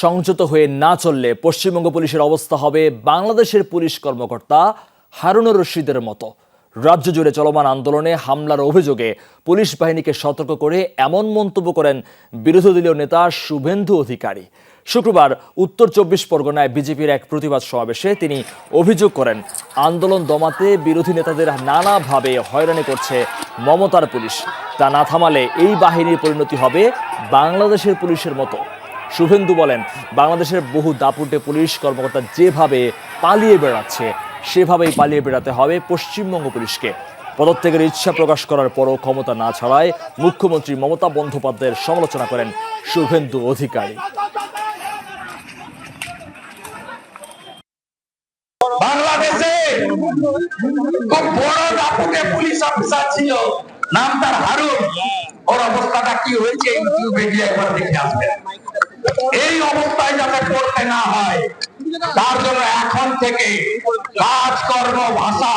সংযত হয়ে না চললে পশ্চিমবঙ্গ পুলিশের অবস্থা হবে বাংলাদেশের পুলিশ কর্মকর্তা হারুনুর রশিদের মতো। রাজ্য জুড়ে চলমান আন্দোলনে হামলার অভিযোগে পুলিশ বাহিনীকে সতর্ক করে এমন মন্তব্য করেন বিরোধী দলীয় নেতা শুভেন্দু অধিকারী। শুক্রবার উত্তর চব্বিশ পরগনায় বিজেপির এক প্রতিবাদ সমাবেশে তিনি অভিযোগ করেন, আন্দোলন দমাতে বিরোধী নেতাদের নানাভাবে হয়রানি করছে মমতার পুলিশ। তা না থামালে এই বাহিনীর পরিণতি হবে বাংলাদেশের পুলিশের মতো। শুভেন্দু বলেন, বাংলাদেশের বহু দাপুটে পুলিশ কর্মকর্তা যেভাবে পালিয়ে বেড়াচ্ছে, সেভাবেই পালিয়ে বেড়াতে হবে পশ্চিমবঙ্গ পুলিশকে। পদত্যাগের ইচ্ছা প্রকাশ করার পরও ক্ষমতা না ছাড়ায় মুখ্যমন্ত্রী মমতা বন্দ্যোপাধ্যায়ের সমালোচনা করেন শুভেন্দু অধিকারী। ছিল, নাম তার হারুন। ওর অবস্থাটা কি হয়েছে ইউটিউবে গিয়ে একবার দেখে আসবেন। এই অবস্থায় যাতে পড়তে না হয় তার জন্য এখন থেকে কাজকর্ম ভাষা